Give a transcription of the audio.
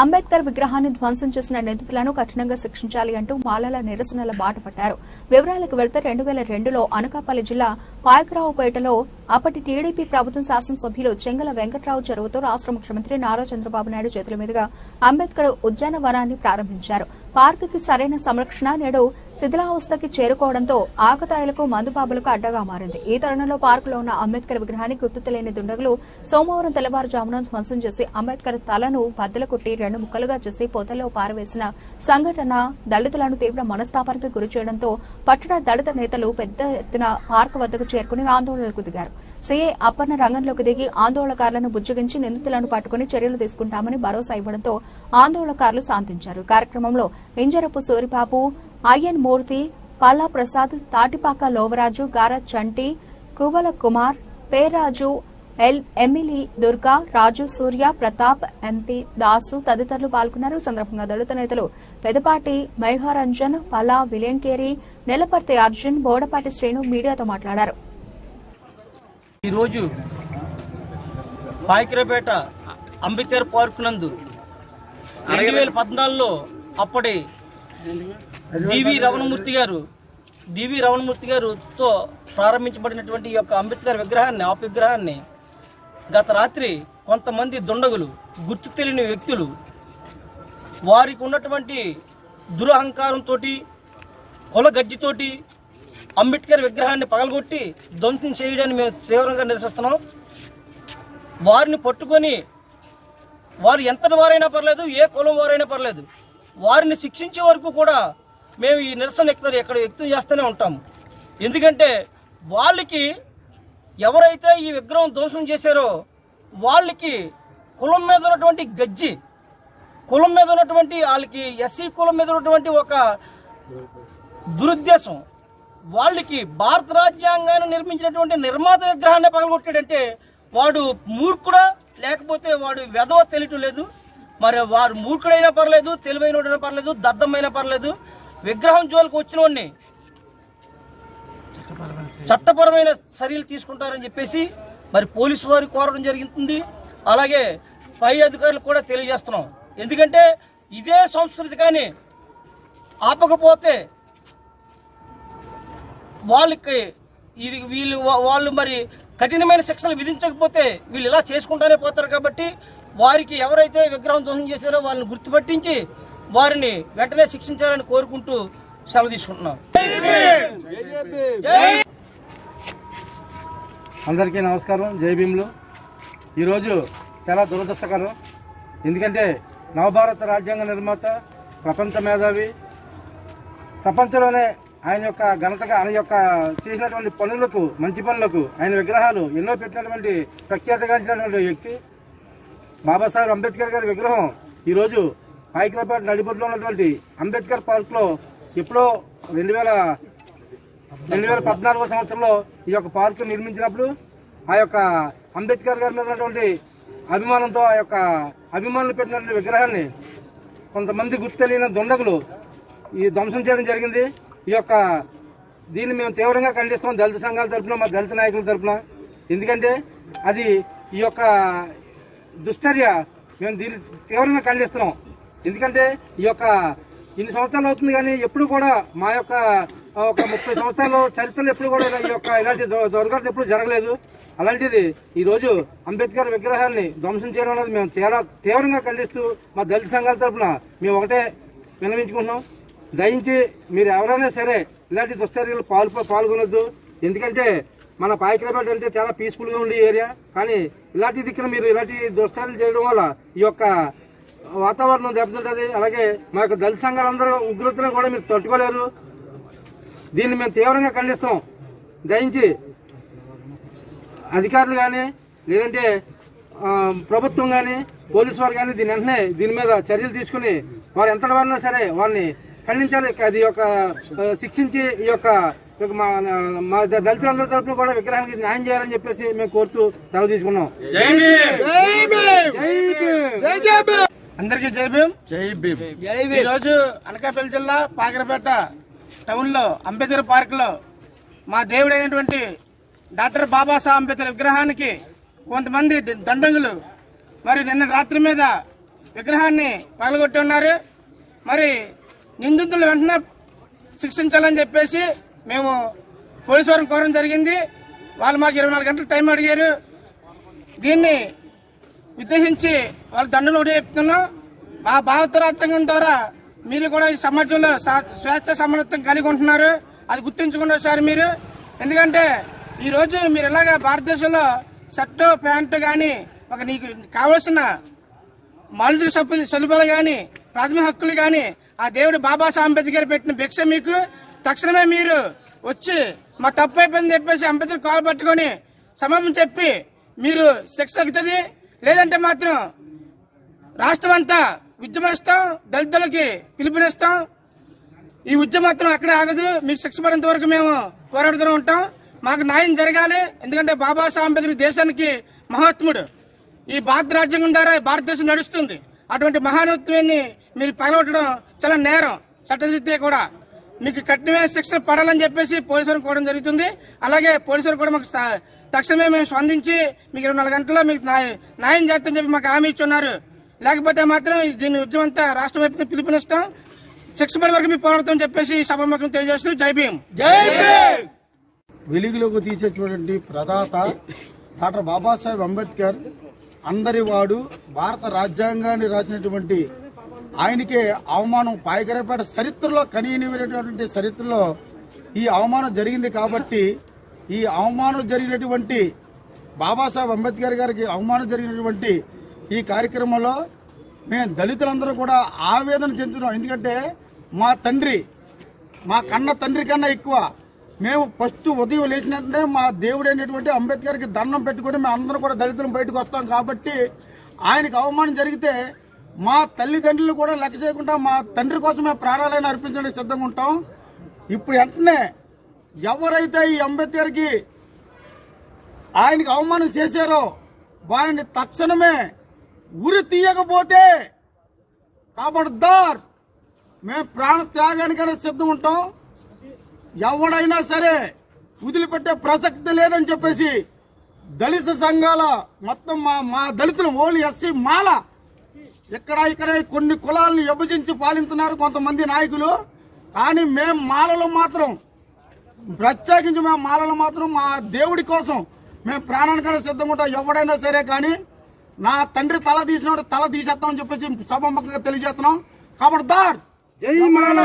అంబేద్కర్ విగ్రహాన్ని ధ్వంసం చేసిన నిందితులను కఠినంగా శిక్షించాలి అంటూ మాలల నిరసనల బాట పట్టారు. వివరాలకు వెళ్తే రెండు వేల రెండులో అనకాపల్లి జిల్లా పాయకరావుపేటలో అప్పటి టీడీపీ ప్రభుత్వం శాసనసభ్యులు చెంగల వెంకట్రావు చెరువుతో రాష్ట ముఖ్యమంత్రి నారా చంద్రబాబు నాయుడు చేతుల మీదుగా అంబేద్కర్ ఉద్యానవనాన్ని ప్రారంభించారు. పార్కుకి సరైన సంరక్షణ నేడు శిథిలావస్థకి చేరుకోవడంతో ఆకతాయిలకు మందుబాబులకు అడ్డగా మారింది. ఈ తరుణంలో పార్కులో ఉన్న అంబేద్కర్ విగ్రహాన్ని గుర్తు తెలియని దుండగులు సోమవారం తెల్లవారుజామున ధ్వంసం చేసి అంబేద్కర్ తలను బద్దలు కొట్టి రెండు ముక్కలుగా చేసి పొదల్లో పారవేసిన సంఘటన దళితులను తీవ్ర మనస్తాపానికి గురి చేయడంతో పట్టణ దళిత నేతలు పెద్ద ఎత్తున పార్క్ వద్దకు చేరుకుని ఆందోళనలకు దిగారు. సీఏ అప్పన్న రంగంలోకి దిగి ఆందోళనకారులను బుజ్జగించి నిందితులను పట్టుకుని చర్యలు తీసుకుంటామని భరోసా ఇవ్వడంతో ఆందోళనకారులు శాంతించారు. కార్యక్రమంలో Injarapu Suribabu I N Murthy Palla Prasad Tatipaka Lovaraju Gara Chanti Kuvala Kumar Peraju L Emmili Durga Raju Surya Pratap MP Dasu తదితరులు పాల్గొన్నారు. ఈ సందర్భంగా దళిత నేతలు పెదపాటి మైహారంజన్ పల్లా విలియంకేరి నెలపర్తి అర్జున్ బోడపాటి శ్రీను మీడియాతో మాట్లాడారు. ఈరోజు పాయకరపేట అంబేద్కర్ పార్క్ నందు రెండు వేల పద్నాలుగులో అప్పటి డివి రమణమూర్తి గారు డివి రమణమూర్తి గారుతో ప్రారంభించబడినటువంటి ఈ యొక్క అంబేద్కర్ విగ్రహాన్ని ఆ విగ్రహాన్ని గత రాత్రి కొంతమంది దుండగులు గుర్తు తెలియని వ్యక్తులు వారికి ఉన్నటువంటి దురహంకారంతో కుల గజ్జితోటి అంబేద్కర్ విగ్రహాన్ని పగలగొట్టి ధ్వంసం చేయడాన్ని మేము తీవ్రంగా నిరసిస్తున్నాం. వారిని పట్టుకొని వారు ఎంతటి వారైనా పర్లేదు ఏ కులం వారైనా పర్లేదు వారిని శిక్షించే వరకు కూడా మేము ఈ నిరసన ఎక్కడ ఎక్కడ వ్యక్తం చేస్తూనే ఉంటాము ఎందుకంటే వాళ్ళకి ఎవరైతే ఈ విగ్రహం ధ్వంసం చేశారో వాళ్ళకి కులం మీద ఉన్నటువంటి గజ్జి కులం మీద ఉన్నటువంటి వాళ్ళకి ఎస్సీ కులం మీద ఉన్నటువంటి ఒక దురుద్దేశం. వాళ్ళకి భారత రాజ్యాంగాన్ని నిర్మించినటువంటి నిర్మాత విగ్రహాన్ని పగలగొట్టాడంటే వాడు మూర్ఖుడా లేకపోతే వాడు వెధవ తెలియటం లేదు. మరి వారు మూర్ఖుడైనా పర్లేదు తెలివైన పర్లేదు దద్దమైనా పర్లేదు. విగ్రహం జోలికి వచ్చిన వాడిని చట్టపరమైన చర్యలు తీసుకుంటారని చెప్పేసి మరి పోలీసు వారు కోరడం జరుగుతుంది అలాగే పై అధికారులకు కూడా తెలియజేస్తున్నాం. ఎందుకంటే ఇదే సంస్కృతి కానీ ఆపకపోతే వాళ్ళకి ఇది వీళ్ళు వా- వాళ్ళు మరి కఠినమైన శిక్షలు విధించకపోతే వీళ్ళు ఇలా చేసుకుంటానే పోతారు కాబట్టి వారికి ఎవరైతే విగ్రహం ధ్వంసం చేశారో వాళ్ళని గుర్తుపట్టించి వారిని వెంటనే శిక్షించాలని కోరుకుంటూ సెలవు తీసుకుంటున్నాం. అందరికీ నమస్కారం. జై భీములు. ఈరోజు చాలా దురదృష్టకరం. ఎందుకంటే నవభారత రాజ్యాంగ నిర్మాత ప్రపంచ మేధావి ప్రపంచంలోనే ఆయన యొక్క ఘనతగా ఆయన యొక్క చేసినటువంటి పనులకు మంచి పనులకు ఆయన విగ్రహాలు ఎన్నో పెట్టినటువంటి ప్రఖ్యాతగాంచినటువంటి వ్యక్తి. బాబాసాహెబ్ అంబేద్కర్ గారి విగ్రహం ఈరోజు పాయికరాపేట నడిబొడ్లో ఉన్నటువంటి అంబేద్కర్ పార్క్లో ఎప్పుడో రెండు వేల రెండు వేల పద్నాలుగో సంవత్సరంలో ఈ యొక్క పార్క్ నిర్మించినప్పుడు ఆ యొక్క అంబేద్కర్ గారి మీద ఉన్నటువంటి అభిమానంతో ఆ యొక్క అభిమానులు పెట్టినటువంటి విగ్రహాన్ని కొంతమంది గుర్తు తెలియని దుండగులు ఈ ధ్వంసం చేయడం జరిగింది. ఈ యొక్క దీన్ని మేము తీవ్రంగా ఖండిస్తాం దళిత సంఘాల తరపున మా దళిత నాయకుల తరపున. ఎందుకంటే అది ఈ యొక్క దుశ్చర్య మేము దీన్ని తీవ్రంగా ఖండిస్తున్నాం. ఎందుకంటే ఈ యొక్క ఇన్ని సంవత్సరాలు అవుతుంది కానీ ఎప్పుడు కూడా మా యొక్క ఒక ముప్పై సంవత్సరాలు చరిత్రలో ఎప్పుడు కూడా ఈ యొక్క ఇలాంటి దు- దుర్ఘటన ఎప్పుడు జరగలేదు. అలాంటిది ఈ రోజు అంబేద్కర్ విగ్రహాన్ని ధ్వంసం చేయడం అనేది మేము చాలా తీవ్రంగా ఖండిస్తూ మా దళిత సంఘాల తరపున మేము ఒకటే విన్నవించుకుంటున్నాం. దయించి మీరు ఎవరైనా సరే ఇలాంటి దుశ్చర్యలు పాల్గొ పాల్గొనొద్దు. ఎందుకంటే మన పాయకరాపేట అంటే చాలా పీస్ఫుల్గా ఉండే ఏరియా కానీ ఇలాంటి దిక్కున మీరు ఇలాంటి దుశ్చర్యలు చేయడం వల్ల ఈ యొక్క వాతావరణం దెబ్బతింటది. అలాగే మా యొక్క దళిత సంఘాలందరూ ఉగ్రతను కూడా మీరు తట్టుకోలేరు. దీన్ని మేము తీవ్రంగా ఖండిస్తాం. దయించి అధికారులు కానీ లేదంటే ప్రభుత్వం కానీ పోలీసు వారు కానీ దీని వెంటనే దీని మీద చర్యలు తీసుకుని వారు ఎంత వారినా సరే వారిని ఖండించాలి. అది యొక్క శిక్షించి ఈ యొక్క మా మా దళితులందరి తరఫున కూడా విగ్రహానికి న్యాయం చేయాలని చెప్పేసి మేము కోరుతూ సెలవు తీసుకున్నాం. జై భీమ్. అందరికీ జై భీమ్! జై భీమ్! ఈ రోజు అనకాపల్లి జిల్లా పాకరపేట టౌన్లో అంబేద్కర్ పార్క్లో మా దేవుడైనటువంటి డాక్టర్ బాబాసాహెబ్ అంబేద్కర్ విగ్రహానికి కొంతమంది దండంగులు మరి నిన్న రాత్రి మీద విగ్రహాన్ని పగలగొట్టి ఉన్నారు. మరి నిందితులు వెంటనే శిక్షించాలని చెప్పేసి మేము పోలీసు వారిని కోరడం జరిగింది. వాళ్ళు మాకు ఇరవై నాలుగు గంటలు టైం అడిగారు. దీన్ని ఉద్దేశించి వాళ్ళ దండలు ఒకటి చెప్తున్నాం. మా భారత రాజ్యాంగం ద్వారా మీరు కూడా ఈ సమాజంలో స్వేచ్ఛ సమానత్వం కలిగి ఉంటున్నారు. అది గుర్తించకుండా ఒకసారి మీరు. ఎందుకంటే ఈరోజు మీరు ఇలాగ భారతదేశంలో షర్టు ప్యాంటు కానీ ఒక నీకు కావలసిన మౌలిక సభ్యులు సదుపాయాలు కానీ ప్రాథమిక హక్కులు కానీ ఆ దేవుడు బాబాసాహెబ్ అంబేద్కర్ పెట్టిన భిక్ష మీకు. తక్షణమే మీరు వచ్చి మా తప్పు అయిపోయింది చెప్పేసి అంబేద్కర్ కాల్ పట్టుకొని సమాపం చెప్పి మీరు శిక్ష తగ్గుతుంది. లేదంటే మాత్రం రాష్ట్రం అంతా ఉద్యమిస్తాం దళితులకి పిలుపునిస్తాం. ఈ ఉద్యమం మాత్రం అక్కడే ఆగదు. మీకు శిక్ష పడేంత వరకు మేము పోరాడుతూనే ఉంటాం. మాకు న్యాయం జరగాలి. ఎందుకంటే బాబాసాహెబ్ అంబేద్కర్ దేశానికి మహాత్ముడు. ఈ భారత రాజ్యాంగం ద్వారా భారతదేశం నడుస్తుంది. అటువంటి మహానత్వాన్ని మీరు పగలగొట్టడం చాలా నేరం. చట్టరీత్యా కూడా. మీకు కఠినమైన శిక్ష పడాలని చెప్పేసి పోలీసులు కోవడం జరుగుతుంది. అలాగే పోలీసులు కూడా మాకు స- తక్షణమే మేము స్పందించి మీకు ఇరవై నాలుగు గంటల్లో మీకు న్యాయ- న్యాయం చేస్తామని చెప్పి మాకు హామీ ఇచ్చున్నారు. లేకపోతే మాత్రం దీని ఉద్యమం అంతా రాష్ట్ర వ్యాప్తంగా పిలుపునిస్తాం. శిక్ష పడే వరకు మీ పోరాడతామని చెప్పేసి సభాముఖం తెలియజేస్తూ జై భీం వెలుగులోకి తీసేటువంటి ప్రదాత డాక్టర్ బాబాసాహెబ్ అంబేద్కర్ అందరి వాడు భారత రాజ్యాంగాన్ని రాసినటువంటి ఆయనకి అవమానం పాయకరేపేట చరిత్రలో కనీయమైనటువంటి చరిత్రలో ఈ అవమానం జరిగింది కాబట్టి ఈ అవమానం జరిగినటువంటి బాబాసాహెబ్ అంబేద్కర్ గారికి అవమానం జరిగినటువంటి ఈ కార్యక్రమంలో మేము దళితులందరూ కూడా ఆవేదన చెందుతున్నాం. ఎందుకంటే మా తండ్రి మా కన్న తండ్రి కన్నా ఎక్కువ మేము ఫస్ట్ ఉదయం లేచినట్టే మా దేవుడైనటువంటి అంబేద్కర్కి దండం పెట్టుకుని మేము అందరం కూడా దళితులు బయటకు వస్తాం కాబట్టి ఆయనకు అవమానం జరిగితే మా తల్లిదండ్రులు కూడా లెక్క చేయకుండా మా తండ్రి కోసం మేము ప్రాణాలైనా అర్పించడానికి సిద్ధంగా ఉంటాం. ఇప్పుడు వెంటనే ఎవరైతే ఈ అంబేద్కర్కి ఆయనకి అవమానం చేశారో వారిని తక్షణమే ఉరి తీయకపోతే కాబడ్దార్. మేము ప్రాణ త్యాగానికైనా సిద్ధం ఉంటాం. ఎవడైనా సరే వదిలిపెట్టే ప్రసక్తి లేదని చెప్పేసి దళిత సంఘాల మొత్తం మా మా దళితులు ఓన్లీ ఎస్సీ మాల ఇక్కడ ఇక్కడ కొన్ని కులాలను విభజించి పాలిస్తున్నారు కొంతమంది నాయకులు. కానీ మేము మాలలో మాత్రం ప్రత్యేకించి మేము మాలలో మాత్రం మా దేవుడి కోసం మేము ప్రాణానికైనా సిద్ధంగా ఉంటాం ఎవడైనా సరే కానీ నా తండ్రి తల తీసినోడు తల తీసేస్తామని చెప్పేసి సభముఖంగా తెలియజేస్తున్నాం. కాబట్టి దార్! జై మాల!